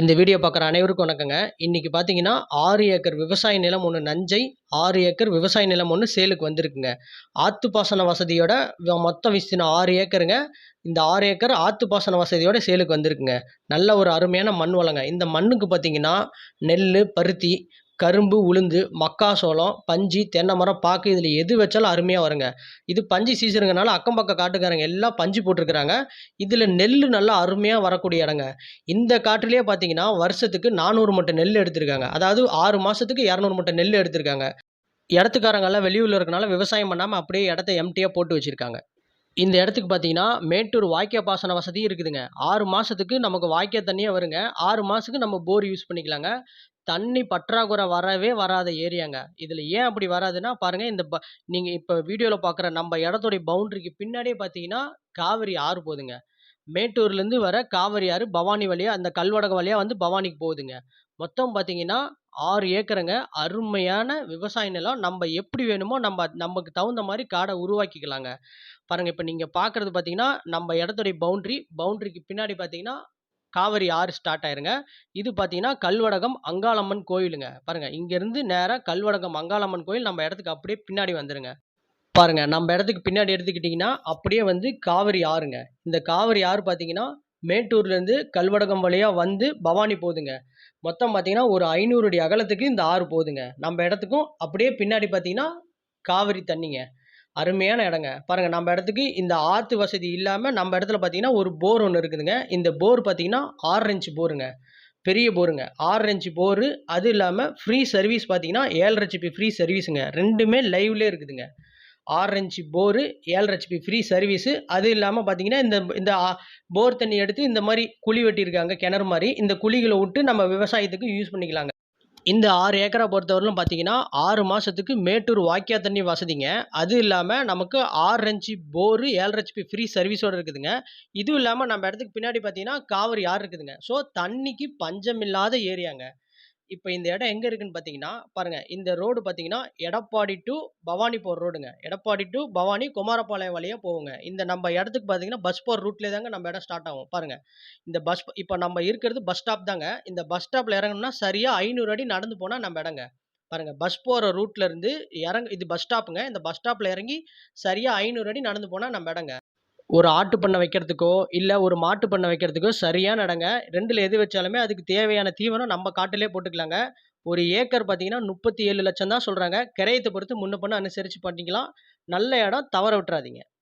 இந்த வீடியோ பார்க்குற அனைவருக்கும் வணக்கங்க. இன்றைக்கி பார்த்தீங்கன்னா ஆறு ஏக்கர் விவசாய நிலம் ஒன்று நஞ்சை ஆறு ஏக்கர் விவசாய நிலம் ஒன்று சேலுக்கு வந்திருக்குங்க. ஆற்றுப்பாசன பாசன வசதியோட மொத்தம் மொத்த ஆறு ஏக்கருங்க. இந்த ஆறு ஏக்கர் ஆற்றுப்பாசன பாசன வசதியோட சேலுக்கு வந்திருக்குங்க. நல்ல ஒரு அருமையான மண் வளங்க. இந்த மண்ணுக்கு பார்த்தீங்கன்னா நெல் பருத்தி கரும்பு உளுந்து மக்காசோளம் பஞ்சு தென்னை மரம் பாக்கு இதில் எது வச்சாலும் அருமையாக வருங்க. இது பஞ்சு சீசனுங்கனால அக்கம் பக்கம் காட்டுக்காரங்க எல்லாம் பஞ்சு போட்டிருக்கிறாங்க. இதில் நெல் நல்லா அருமையாக வரக்கூடிய இடங்க. இந்த காட்டுலேயே பார்த்தீங்கன்னா வருஷத்துக்கு நானூறு மூட்டை நெல் எடுத்திருக்காங்க. அதாவது ஆறு மாதத்துக்கு இரநூறு மூட்டை நெல் எடுத்திருக்காங்க. இடத்துக்காரங்கெல்லாம் வெளியூரில் இருக்கனால விவசாயம் பண்ணாமல் அப்படியே இடத்த எம்டியாக போட்டு வச்சுருக்காங்க. இந்த இடத்துக்கு பார்த்தீங்கன்னா மேட்டூர் வாய்க்கா பாசன வசதி இருக்குதுங்க. ஆறு மாதத்துக்கு நமக்கு வாய்க்கா தண்ணியே வருங்க. ஆறு மாதத்துக்கு நம்ம போர் யூஸ் பண்ணிக்கலாங்க. தண்ணி பற்றாக்குறை வரவே வராத ஏரியாங்க. இதில் ஏன் அப்படி வராதுன்னா பாருங்கள் இந்த ப நீங்கள் இப்போ வீடியோவில் பார்க்குற நம்ம இடத்துடைய பவுண்டரிக்கு பின்னாடியே பார்த்தீங்கன்னா காவிரி ஆறு போகுதுங்க மேட்டூர்லேருந்து வர காவிரி ஆறு பவானி வழியாக அந்த கல்வடகம் வழியாக வந்து பவானிக்கு போகுதுங்க. மொத்தம் பார்த்தீங்கன்னா ஆறு ஏக்கருங்க. அருமையான விவசாய நிலம். நம்ம எப்படி வேணுமோ நம்ம நமக்கு தகுந்த மாதிரி காடை உருவாக்கிக்கலாங்க. பாருங்கள் இப்போ நீங்கள் பார்க்குறது பார்த்தீங்கன்னா நம்ம இடத்துடைய பவுண்ட்ரி பவுண்ட்ரிக்கு பின்னாடி பார்த்தீங்கன்னா காவிரி ஆறு ஸ்டார்ட் ஆயிருங்க. இது பார்த்தீங்கன்னா கல்வடகம் அங்காளம்மன் கோயிலுங்க. பாருங்கள் இங்கேருந்து நேராக கல்வடகம் அங்காளம்மன் கோயில் நம்ம இடத்துக்கு அப்படியே பின்னாடி வந்துருங்க. பாருங்க நம்ம இடத்துக்கு பின்னாடி எடுத்துக்கிட்டிங்கன்னா அப்படியே வந்து காவிரி ஆறுங்க. இந்த காவிரி ஆறு பார்த்தீங்கன்னா மேட்டூர்லேருந்து கல்வடகம் வழியாக வந்து பவானி போகுதுங்க. மொத்தம் பார்த்தீங்கன்னா ஒரு ஐநூறு அடி அகலத்துக்கு இந்த ஆறு போகுதுங்க. நம்ம இடத்துக்கும் அப்படியே பின்னாடி பார்த்தீங்கன்னா காவிரி தண்ணிங்க. அருமையான இடங்க. பாருங்கள் நம்ம இடத்துக்கு இந்த ஆற்று வசதி இல்லாமல் நம்ம இடத்துல பார்த்தீங்கன்னா ஒரு போர் ஒன்று இருக்குதுங்க. இந்த போர் பார்த்தீங்கன்னா ஆறு இன்ச் போருங்க பெரிய போருங்க ஆறு இன்ச் போரு அது இல்லாமல் ஃப்ரீ சர்வீஸ் பார்த்தீங்கன்னா ஏழரை ஹெச்பி ஃப்ரீ சர்வீஸுங்க ரெண்டுமே லைவ்லேயே இருக்குதுங்க. ஆறு இன்ச் போரு ஏழரை ஹெச்பி ஃப்ரீ சர்வீஸு அது இல்லாமல் பார்த்தீங்கன்னா இந்த இந்த ஆ- போர் தண்ணி எடுத்து இந்த மாதிரி குழி வெட்டியிருக்காங்க கிணறு மாதிரி. இந்த குழிகளை விட்டு நம்ம விவசாயத்துக்கு யூஸ் பண்ணிக்கலாங்க. இந்த ஆறு ஏக்கரை பொறுத்தவரையிலும் பார்த்தீங்கன்னா ஆறு மாதத்துக்கு மேட்டூர் வாக்கியா தண்ணி வசதிங்க. அது இல்லாமல் நமக்கு ஆறு இன்ச்சு போரு ஏழரை ஹெச்பி ஃப்ரீ சர்வீஸோடு இருக்குதுங்க. இதுவும் இல்லாமல் நம்ம இடத்துக்கு பின்னாடி பார்த்தீங்கன்னா காவிரி ஆறு இருக்குதுங்க? ஸோ தண்ணிக்கு பஞ்சம் இல்லாத ஏரியாங்க. இப்போ இந்த இடம் எங்கே இருக்குன்னு பார்த்தீங்கன்னா பாருங்கள் இந்த ரோடு பார்த்தீங்கன்னா எடப்பாடி டு பவானி போகிற ரோடுங்க. எடப்பாடி டு பவானி குமாரபாளையம் வழியாக போகுங்க. இந்த நம்ம இடத்துக்கு பார்த்தீங்கன்னா பஸ் போகிற ரூட்லேயே தாங்க நம்ம இடம் ஸ்டார்ட் ஆகும். பாருங்கள் இந்த பஸ் இப்போ நம்ம இருக்கிறது பஸ் ஸ்டாப் தாங்க. இந்த பஸ் ஸ்டாப்பில் இறங்கணும்னா சரியாக ஐநூறு அடி நடந்து போனால் நம்ம இடங்க. பாருங்கள் பஸ் போகிற ரூட்லேருந்து இறங்க இது பஸ் ஸ்டாப்புங்க இந்த பஸ் ஸ்டாப்பில் இறங்கி சரியாக ஐநூறு அடி நடந்து போனால் நம்ம இடங்க. ஒரு ஆட்டு பண்ணை வைக்கிறதுக்கோ இல்லை ஒரு மாட்டு பண்ணை வைக்கிறதுக்கோ சரியான இடங்க ரெண்டில் எது வச்சாலுமே அதுக்கு தேவையான தீவனம் நம்ம காட்டிலே போட்டுக்கலாங்க. ஒரு ஏக்கர் பார்த்தீங்கன்னா முப்பத்தி ஏழு லட்சம் தான் சொல்கிறாங்க கிரையத்தை பொறுத்து முன்ன பண்ண அனுசரித்து பண்ணிக்கலாம். நல்ல இடம் தவற விட்டுறாதீங்க.